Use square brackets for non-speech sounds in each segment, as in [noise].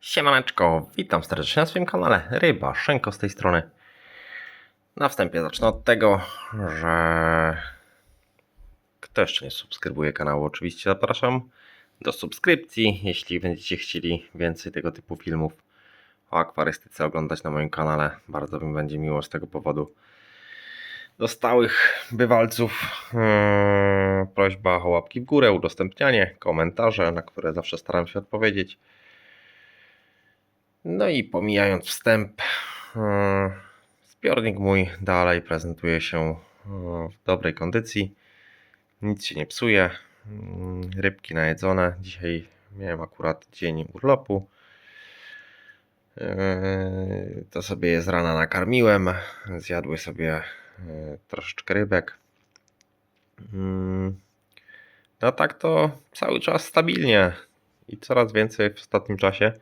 Siemaneczko, witam serdecznie na swoim kanale Ryba Szenko z tej strony. Na wstępie zacznę od tego, że kto jeszcze nie subskrybuje kanału, oczywiście zapraszam do subskrypcji, jeśli będziecie chcieli więcej tego typu filmów o akwarystyce oglądać na moim kanale. Bardzo mi będzie miło z tego powodu. Do stałych bywalców yy, prośba o łapki w górę, udostępnianie, komentarze, na które zawsze staram się odpowiedzieć. No i pomijając wstęp, yy, zbiornik mój dalej prezentuje się yy, w dobrej kondycji. Nic się nie psuje. Yy, Rybki najedzone. Dzisiaj miałem akurat dzień urlopu. Yy, To sobie z rana nakarmiłem. Zjadły sobie troszeczkę rybek. Yy, No tak to cały czas stabilnie i coraz więcej w ostatnim czasie.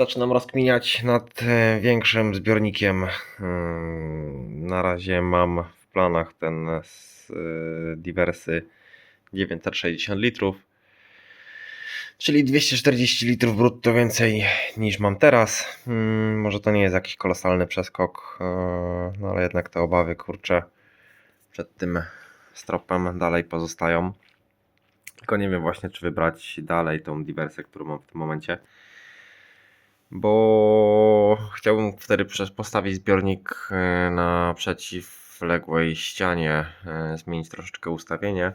Zaczynam rozkminiać nad e, większym zbiornikiem. Ym, Na razie mam w planach ten z e, Diversy 960 litrów, czyli 240 litrów brutto więcej niż mam teraz. Ym, Może to nie jest jakiś kolosalny przeskok, e, no ale jednak te obawy kurczę przed tym stropem dalej pozostają. Tylko nie wiem właśnie, czy wybrać dalej tą Diversę, którą mam w tym momencie bo chciałbym wtedy postawić zbiornik e, na przeciwległej ścianie, e, zmienić troszeczkę ustawienie.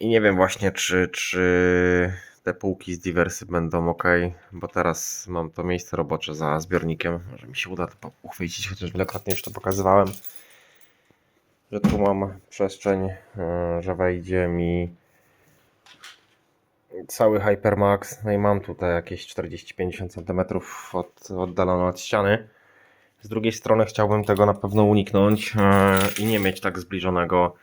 I nie wiem właśnie, czy, czy te półki z diversy będą ok, bo teraz mam to miejsce robocze za zbiornikiem. Może mi się uda to uchwycić, chociaż wielokrotnie już to pokazywałem. Że tu mam przestrzeń, e, że wejdzie mi cały Hypermax. No i mam tutaj jakieś 40-50 cm od, oddalone od ściany. Z drugiej strony chciałbym tego na pewno uniknąć e, i nie mieć tak zbliżonego,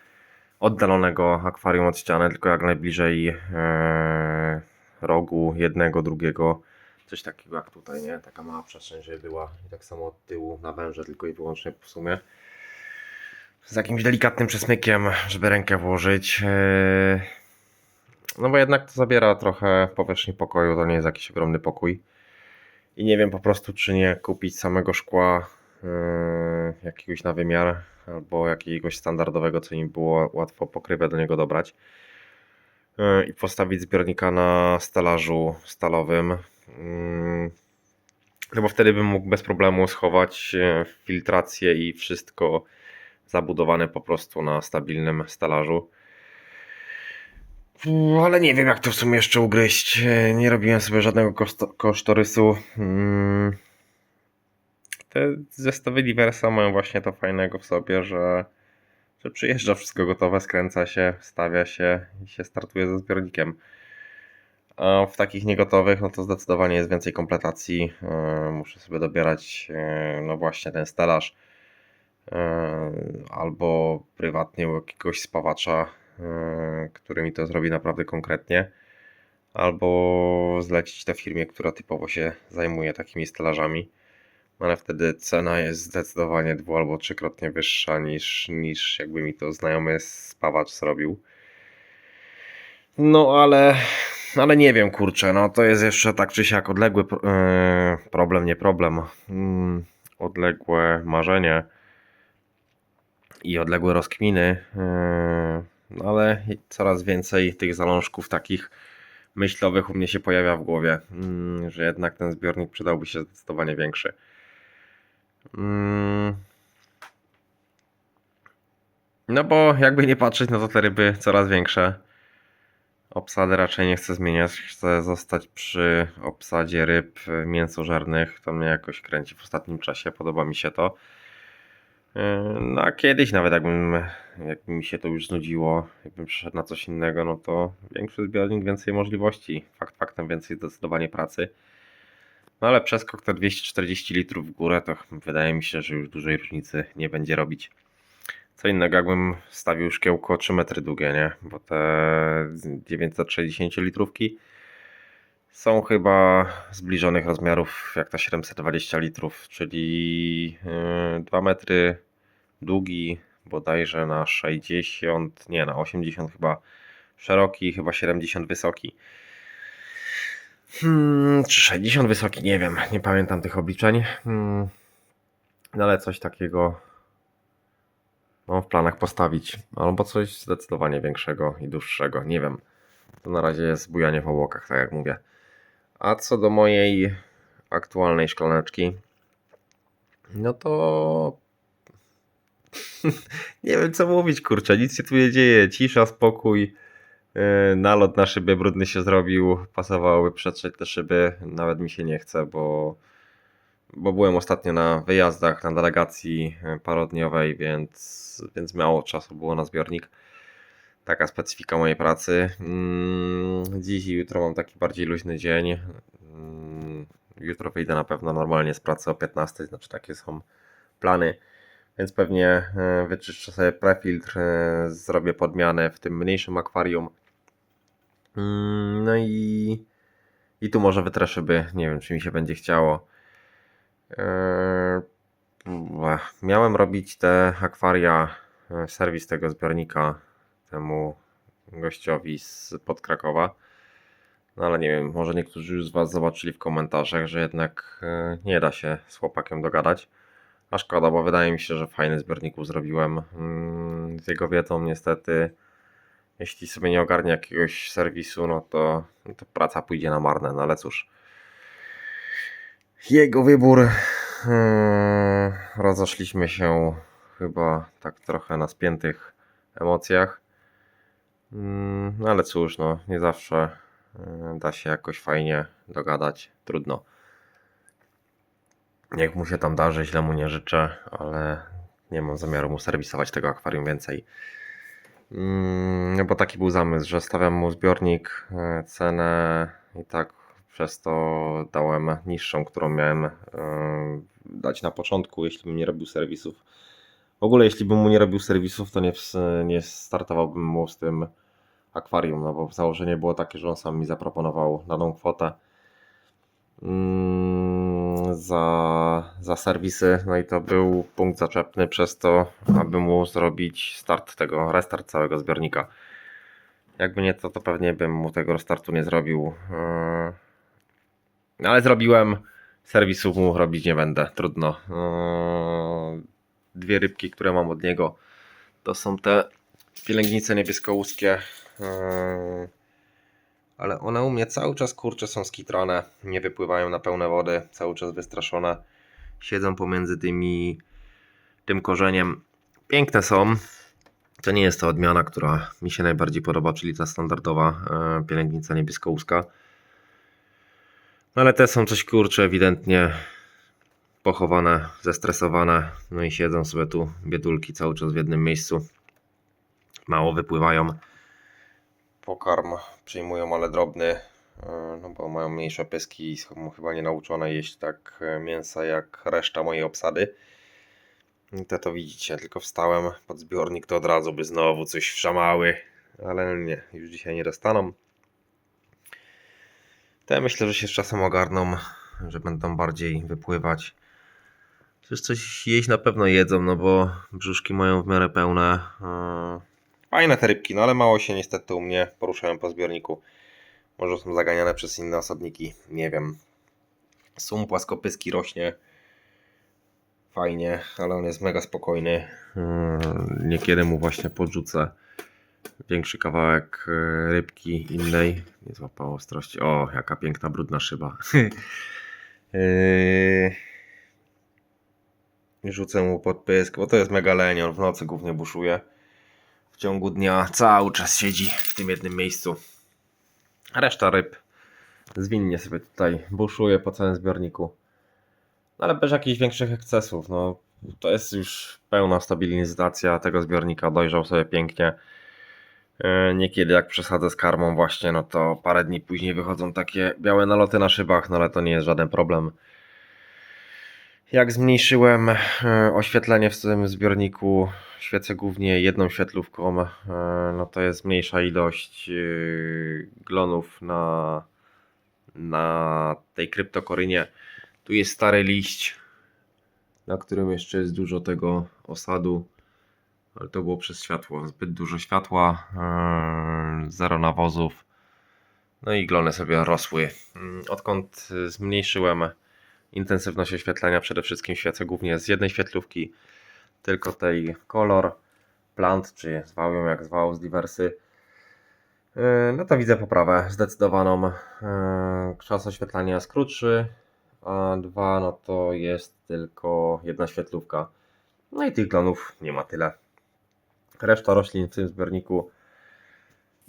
oddalonego akwarium od ściany, tylko jak najbliżej e, rogu jednego, drugiego. Coś takiego jak tutaj, nie? Taka mała przestrzeń, żeby była. I tak samo od tyłu na węże, tylko i wyłącznie w sumie. Z jakimś delikatnym przesmykiem, żeby rękę włożyć. No bo jednak to zabiera trochę powierzchni pokoju, to nie jest jakiś ogromny pokój. I nie wiem po prostu, czy nie kupić samego szkła yy, jakiegoś na wymiar, albo jakiegoś standardowego, co im było łatwo pokrywę do niego dobrać. Yy, I postawić zbiornika na stelażu stalowym. Yy, no bo wtedy bym mógł bez problemu schować yy, filtrację i wszystko zabudowane po prostu na stabilnym stelażu. Mm, Ale nie wiem, jak to w sumie jeszcze ugryźć. E, Nie robiłem sobie żadnego koszto- kosztorysu. Mm. Te zestawy Diversa mają właśnie to fajnego w sobie, że, że przyjeżdża wszystko gotowe, skręca się, stawia się i się startuje ze zbiornikiem. A w takich niegotowych, no to zdecydowanie jest więcej kompletacji. E, Muszę sobie dobierać, e, no właśnie, ten stelaż albo prywatnie u jakiegoś spawacza, który mi to zrobi naprawdę konkretnie, albo zlecić to firmie, która typowo się zajmuje takimi stelażami. Ale wtedy cena jest zdecydowanie dwu albo trzykrotnie wyższa niż, niż jakby mi to znajomy spawacz zrobił. No ale, ale nie wiem, kurczę, no to jest jeszcze tak czy siak odległy pro- e, problem, nie problem, mm, odległe marzenie i odległe rozkminy, yy, no ale coraz więcej tych zalążków takich myślowych u mnie się pojawia w głowie, mm, że jednak ten zbiornik przydałby się zdecydowanie większy. Mm. No bo jakby nie patrzeć, no to te ryby coraz większe. Obsady raczej nie chcę zmieniać, chcę zostać przy obsadzie ryb mięsożernych. To mnie jakoś kręci w ostatnim czasie, podoba mi się to. Yy, No a kiedyś nawet jakbym, jakby mi się to już znudziło, jakbym przeszedł na coś innego, no to większy zbiornik, więcej możliwości. Fakt faktem więcej zdecydowanie pracy. No ale przeskok te 240 litrów w górę, to wydaje mi się, że już dużej różnicy nie będzie robić. Co innego jakbym stawił szkiełko 3 metry długie, nie? Bo te 960 litrówki są chyba zbliżonych rozmiarów jak ta 720 litrów, czyli yy, 2 metry długi, bodajże na 60, nie na 80 chyba szeroki, chyba 70 wysoki. Hmm, czy 60 wysoki, nie wiem, nie pamiętam tych obliczeń. Hmm, no ale coś takiego mam w planach postawić. Albo coś zdecydowanie większego i dłuższego, nie wiem. To na razie jest bujanie w obłokach, tak jak mówię. A co do mojej aktualnej szklaneczki, no to [laughs] nie wiem co mówić, kurczę, nic się tu nie dzieje, cisza, spokój. Yy, Nalot na szybie brudny się zrobił, pasowałoby przetrzeć te szyby, nawet mi się nie chce, bo, bo byłem ostatnio na wyjazdach, na delegacji yy, parodniowej, więc, więc mało czasu było na zbiornik. Taka specyfika mojej pracy. Mm, Dziś i jutro mam taki bardziej luźny dzień. Mm, Jutro wyjdę na pewno normalnie z pracy o 15, znaczy takie są plany. Więc pewnie e, wyczyszczę sobie prefiltr, e, zrobię podmianę w tym mniejszym akwarium. Mm, No i, i tu może wytrę szyby, nie wiem czy mi się będzie chciało. Ech, Miałem robić te akwaria, e, serwis tego zbiornika temu gościowi z pod Krakowa. No ale nie wiem, może niektórzy już z Was zobaczyli w komentarzach, że jednak e, nie da się z chłopakiem dogadać. A szkoda, bo wydaje mi się, że fajny zbiorników zrobiłem. Mm, Z jego wiedzą niestety, jeśli sobie nie ogarnie jakiegoś serwisu, no to, no to praca pójdzie na marne, no ale cóż. Jego wybór. Mm, Rozeszliśmy się chyba tak trochę na spiętych emocjach. No ale cóż, no nie zawsze y, da się jakoś fajnie dogadać. Trudno. Niech mu się tam darzy, źle mu nie życzę, ale nie mam zamiaru mu serwisować tego akwarium więcej. Mm, bo taki był zamysł, że stawiam mu zbiornik, e, cenę i tak przez to dałem niższą, którą miałem e, dać na początku, jeśli bym nie robił serwisów. W ogóle jeśli bym mu nie robił serwisów, to nie, nie startowałbym mu z tym akwarium, no bo założenie było takie, że on sam mi zaproponował daną kwotę mm, za, za serwisy, no i to był punkt zaczepny przez to, aby mu zrobić start tego, restart całego zbiornika. Jakby nie to, to pewnie bym mu tego restartu nie zrobił. Yy, ale zrobiłem, serwisów mu robić nie będę, trudno. Dwie rybki, które mam od niego, to są te pielęgnice niebieskołuskie. Yy, ale one u mnie cały czas kurcze są skitrane, nie wypływają na pełne wody, cały czas wystraszone. Siedzą pomiędzy tymi tym korzeniem. Piękne są. To nie jest ta odmiana, która mi się najbardziej podoba, czyli ta standardowa e, pielęgnica niebieskołuska. No ale te są coś kurcze, ewidentnie pochowane, zestresowane. No i siedzą sobie tu biedulki cały czas w jednym miejscu. Mało wypływają pokarm przyjmują, ale drobny, e, no bo mają mniejsze pyski i są chyba nie nauczone jeść tak e, mięsa jak reszta mojej obsady. I Te to widzicie, tylko wstałem pod zbiornik, to od razu by znowu coś wszamały, ale nie, już dzisiaj nie dostaną. Te myślę, że się z czasem ogarną, że będą bardziej wypływać. Przecież coś jeść na pewno jedzą, no bo brzuszki mają w miarę pełne. e, Fajne te rybki, no ale mało się niestety u mnie poruszają po zbiorniku. Może są zaganiane przez inne osadniki, nie wiem. Sum płaskopyski rośnie fajnie, ale on jest mega spokojny. Mm, Niekiedy mu właśnie podrzucę większy kawałek e, rybki innej. Nie złapało ostrości. O, jaka piękna brudna szyba. [laughs] Rzucę mu pod pysk, bo to jest mega leń, on w nocy głównie buszuje w ciągu dnia cały czas siedzi w tym jednym miejscu. Reszta ryb zwinnie sobie tutaj buszuje po całym zbiorniku. No ale bez jakichś większych ekscesów. No, to jest już pełna stabilizacja tego zbiornika, dojrzał sobie pięknie. E, Niekiedy jak przesadzę z karmą właśnie, no to parę dni później wychodzą takie białe naloty na szybach, no ale to nie jest żaden problem. Jak zmniejszyłem e, oświetlenie w tym zbiorniku, świecę głównie jedną świetlówką, e, no to jest mniejsza ilość e, glonów na, na tej kryptokorynie. Tu jest stary liść, na którym jeszcze jest dużo tego osadu, ale to było przez światło. Zbyt dużo światła, zero nawozów. No i glony sobie rosły. Mm, Odkąd zmniejszyłem intensywność oświetlenia, przede wszystkim świecę głównie z jednej świetlówki, tylko tej kolor plant, czy zwał ją jak zwał z diversy, yy, no to widzę poprawę zdecydowaną. Yy, Czas oświetlania jest krótszy, a dwa, no to jest tylko jedna świetlówka. No i tych glonów nie ma tyle. Reszta roślin w tym zbiorniku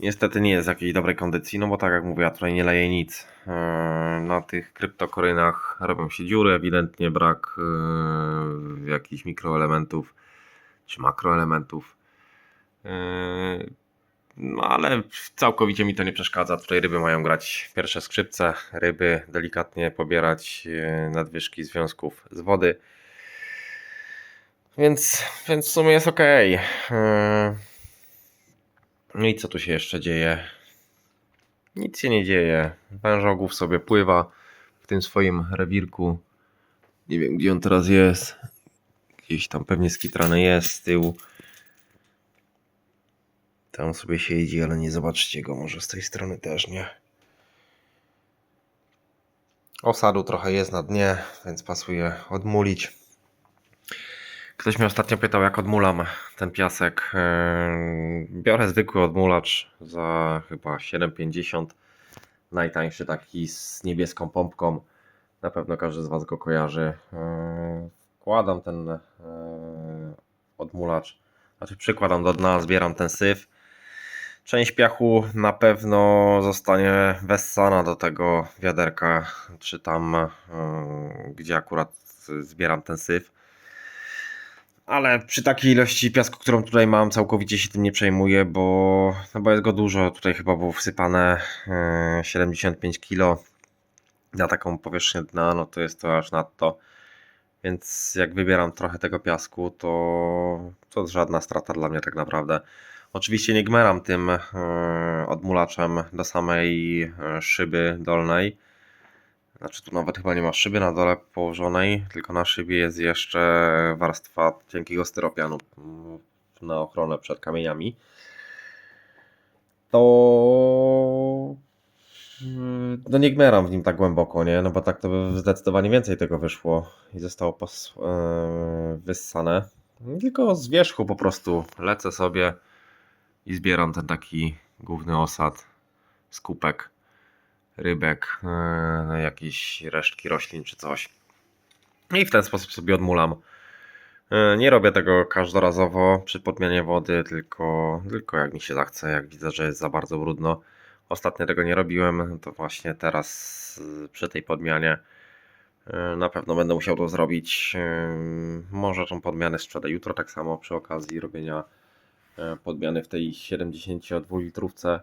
niestety nie jest w jakiejś dobrej kondycji, no bo tak jak mówię, ja tutaj nie leję nic. Yy, Na tych kryptokorynach robią się dziury, ewidentnie brak yy, jakichś mikroelementów czy makroelementów. Yy, No ale całkowicie mi to nie przeszkadza. Tutaj ryby mają grać pierwsze skrzypce, ryby delikatnie pobierać nadwyżki związków z wody. Więc, więc w sumie jest ok. No i co tu się jeszcze dzieje? Nic się nie dzieje. Wężogłów sobie pływa w tym swoim rewirku. Nie wiem gdzie on teraz jest. Gdzieś tam pewnie skitrany jest z tyłu. Tam sobie siedzi, ale nie zobaczycie go. Może z tej strony też nie. Osadu trochę jest na dnie, więc pasuje odmulić. Ktoś mnie ostatnio pytał, jak odmulam ten piasek. Eee, Biorę zwykły odmulacz za chyba 7,50. Najtańszy taki z niebieską pompką. Na pewno każdy z Was go kojarzy. Eee, Wkładam ten eee, odmulacz, znaczy przykładam do dna, zbieram ten syf. Część piachu na pewno zostanie wessana do tego wiaderka, czy tam, gdzie akurat zbieram ten syf. Ale przy takiej ilości piasku, którą tutaj mam, całkowicie się tym nie przejmuję, bo, no bo jest go dużo. Tutaj chyba było wsypane e, 75 kg na taką powierzchnię dna, no to jest to aż nadto. Więc jak wybieram trochę tego piasku, to to żadna strata dla mnie tak naprawdę. Oczywiście nie gmeram tym e, odmulaczem do samej e, szyby dolnej. Znaczy tu nawet chyba nie ma szyby na dole położonej, tylko na szybie jest jeszcze warstwa cienkiego styropianu na ochronę przed kamieniami. To no nie gmeram w nim tak głęboko, nie? No bo tak to by zdecydowanie więcej tego wyszło i zostało pos, yy, wyssane. Tylko z wierzchu po prostu lecę sobie i zbieram ten taki główny osad, skupek rybek, yy, no jakieś resztki roślin czy coś. I w ten sposób sobie odmulam. Yy, Nie robię tego każdorazowo przy podmianie wody, tylko, tylko jak mi się zachce, jak widzę, że jest za bardzo brudno. Ostatnio tego nie robiłem, to właśnie teraz yy, przy tej podmianie na pewno będę musiał to zrobić. Może tą podmianę sprzedać jutro tak samo przy okazji robienia podmiany w tej 72 litrówce.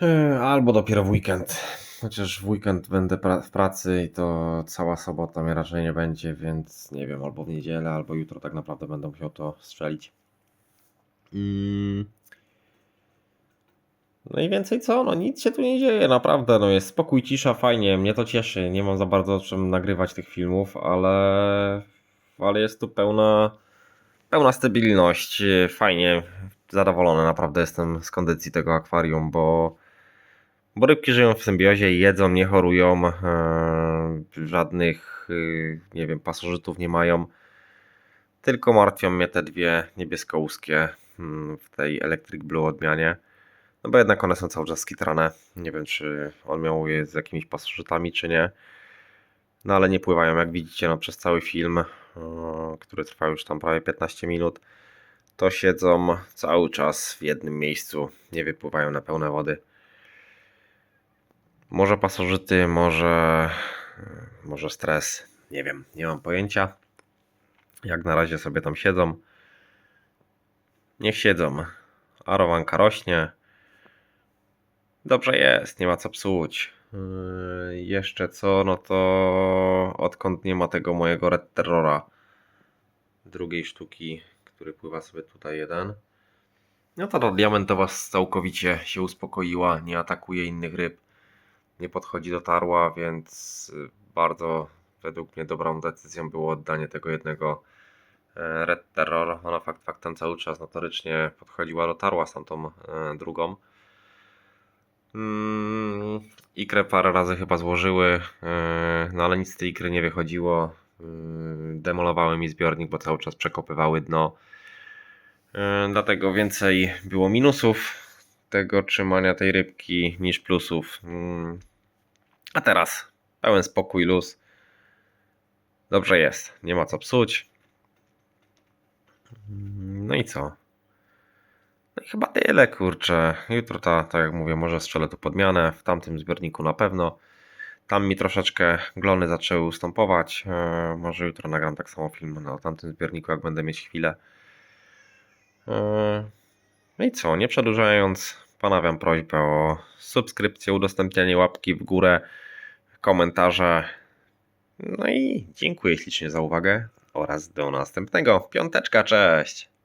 Yy, Albo dopiero w weekend. Chociaż w weekend będę pra- w pracy i to cała sobota mnie raczej nie będzie, więc nie wiem, albo w niedzielę, albo jutro tak naprawdę będę musiał to strzelić. Mm. No i więcej co? No nic się tu nie dzieje, naprawdę. No jest spokój, cisza, fajnie. Mnie to cieszy. Nie mam za bardzo o czym nagrywać tych filmów, ale, ale jest tu pełna, pełna stabilność. Fajnie, zadowolony naprawdę jestem z kondycji tego akwarium, bo, bo rybki żyją w symbiozie jedzą, nie chorują, e, żadnych, y, nie wiem, pasożytów nie mają. Tylko martwią mnie te dwie niebiesko-łuskie mm, w tej Electric Blue odmianie. No bo jednak one są cały czas skitrane. Nie wiem, czy on miał je z jakimiś pasożytami, czy nie. No ale nie pływają, jak widzicie, no, przez cały film, e, który trwa już tam prawie 15 minut. To siedzą cały czas w jednym miejscu, nie wypływają na pełne wody. Może pasożyty, może, może stres, nie wiem, nie mam pojęcia. Jak na razie sobie tam siedzą. Niech siedzą. Arowanka rośnie. Dobrze jest, nie ma co psuć. Yy, jeszcze co, no to odkąd nie ma tego mojego Red Terrora, drugiej sztuki, który pływa sobie tutaj jeden, no to ta diamentowa całkowicie się uspokoiła, nie atakuje innych ryb, nie podchodzi do tarła, więc y, bardzo według mnie dobrą decyzją było oddanie tego jednego e, Red Terror. Ona fakt faktem cały czas notorycznie podchodziła do tarła z tamtą e, drugą. Mm, ikrę parę razy chyba złożyły, yy, no ale nic z tej ikry nie wychodziło. Demolowały mi zbiornik, bo cały czas przekopywały dno. Dlatego więcej było minusów tego trzymania tej rybki niż plusów. Mm, a teraz pełen spokój, luz. Dobrze jest, nie ma co psuć. No i co? No i chyba tyle, kurczę. Jutro ta, tak jak mówię, może strzelę tu podmianę. W tamtym zbiorniku na pewno. Tam mi troszeczkę glony zaczęły ustępować. Eee, może jutro nagram tak samo film na tamtym zbiorniku, jak będę mieć chwilę. Eee, no i co, nie przedłużając, ponawiam prośbę o subskrypcję, udostępnianie łapki w górę, komentarze. No i dziękuję ślicznie za uwagę oraz do następnego. Piąteczka, cześć!